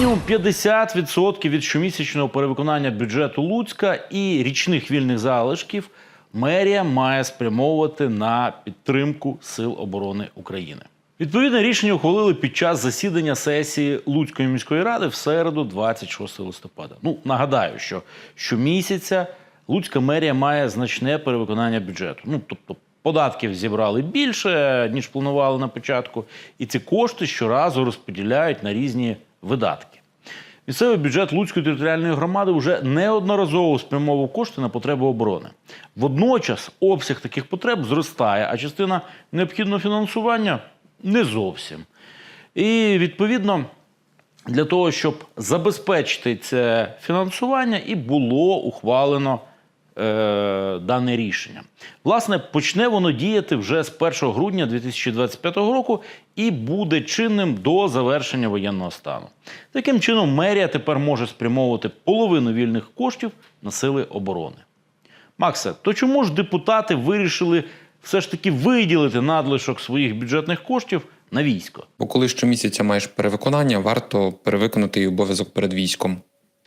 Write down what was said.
мінімум 50% від щомісячного перевиконання бюджету Луцька і річних вільних залишків мерія має спрямовувати на підтримку Сил оборони України. Відповідне рішення ухвалили під час засідання сесії Луцької міської ради в середу, 26 листопада. Ну нагадаю, що щомісяця Луцька мерія має значне перевиконання бюджету. Ну тобто податків зібрали більше ніж планували на початку, і ці кошти щоразу розподіляють на різні видатки. Місцевий бюджет Луцької територіальної громади вже неодноразово спрямовував кошти на потреби оборони. Водночас обсяг таких потреб зростає, а частина необхідного фінансування не зовсім. І відповідно для того, щоб забезпечити це фінансування, і було ухвалено е, дане рішення. Власне, почне воно діяти вже з 1 грудня 2025 року і буде чинним до завершення воєнного стану. Таким чином, мерія тепер може спрямовувати половину вільних коштів на сили оборони. Максе, то чому ж депутати вирішили все ж таки виділити надлишок своїх бюджетних коштів на військо? Бо коли щомісяця маєш перевиконання, варто перевиконати і обов'язок перед військом.